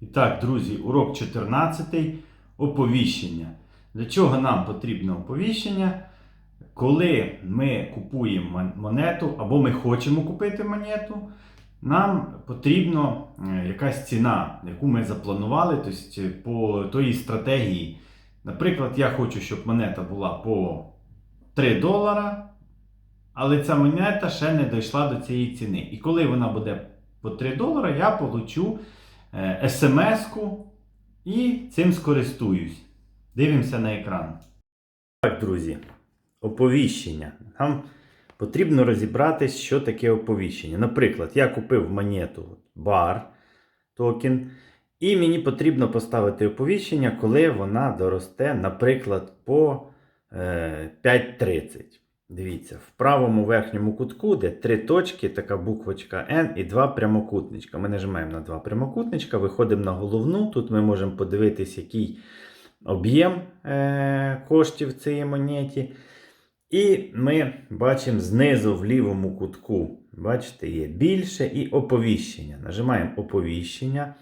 І так, друзі, урок 14. Оповіщення. Для чого нам потрібно оповіщення? Коли ми купуємо монету або ми хочемо купити монету, нам потрібно е, якась ціна, яку ми запланували, тобто по тої стратегії. Наприклад, я хочу, щоб монета була по 3 долара, але ця монета ще не дійшла до цієї ціни. І коли вона буде по 3 долара, я получу е, смс-ку і цим скористуюсь. Дивимося на екран. Так, друзі, оповіщення. Нам потрібно розібратись, що таке оповіщення. Наприклад, я купив монету бар токен, і мені потрібно поставити оповіщення, коли вона доросте, наприклад, по е, 5.30. Дивіться, в правому верхньому кутку, де три точки, така буквочка N і два прямокутничка. Ми нажимаємо на два прямокутничка, виходимо на головну. Тут ми можемо подивитись, який об'єм е, коштів в цій монеті. І ми бачимо знизу в лівому кутку, бачите, є більше і оповіщення. Нажимаємо оповіщення.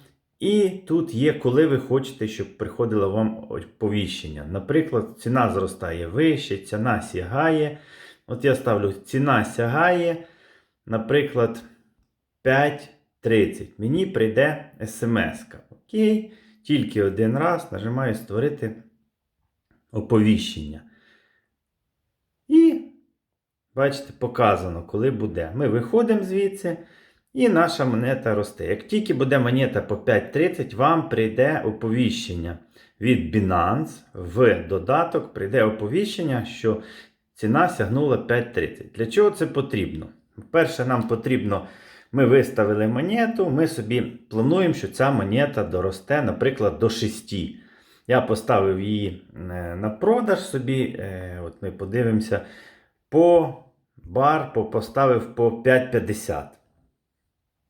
І тут є, коли ви хочете, щоб приходило вам оповіщення. Наприклад, ціна зростає вище, ціна сягає. От я ставлю ціна сягає, наприклад, 5.30. Мені прийде смс. Окей. Тільки один раз нажимаю створити оповіщення. І, бачите, показано, коли буде. Ми виходимо звідси, і наша монета росте. Як тільки буде монета по 5.30, вам прийде оповіщення від Binance в додаток, прийде оповіщення, що ціна сягнула 5.30. Для чого це потрібно? Перше, нам потрібно. Ми виставили монету, ми собі плануємо, що ця монета доросте, наприклад, до 6. Я поставив її е, на продаж собі. е, От ми подивимося, по бар поставив по 5,50.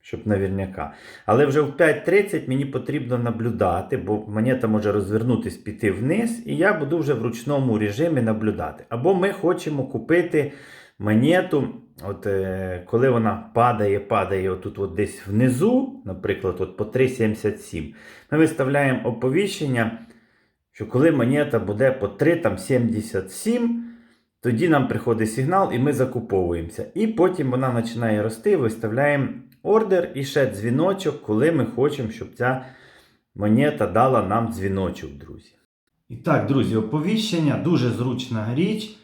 Щоб наверняка. Але вже в 5.30 мені потрібно наблюдати, бо монета може розвернутися, піти вниз, і я буду вже в ручному режимі наблюдати. Або ми хочемо купити монету, от, е, коли вона падає, падає отут от десь внизу, наприклад, от по 3,77. Ми виставляємо оповіщення, що коли монета буде по 3,77, тоді нам приходить сигнал і ми закуповуємося. І потім вона починає рости, виставляємо ордер і ще дзвіночок, коли ми хочемо, щоб ця монета дала нам дзвіночок, друзі. І так, друзі, оповіщення дуже зручна річ.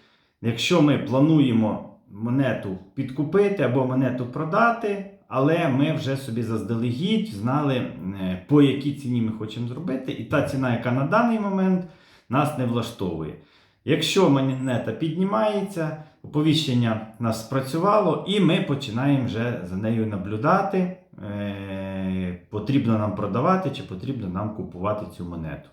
Якщо ми плануємо монету підкупити або монету продати, але ми вже собі заздалегідь знали, е, по якій ціні ми хочемо зробити, і та ціна, яка на даний момент нас не влаштовує. Якщо монета піднімається, оповіщення у нас спрацювало, і ми починаємо вже за нею наблюдати, е, потрібно нам продавати чи потрібно нам купувати цю монету.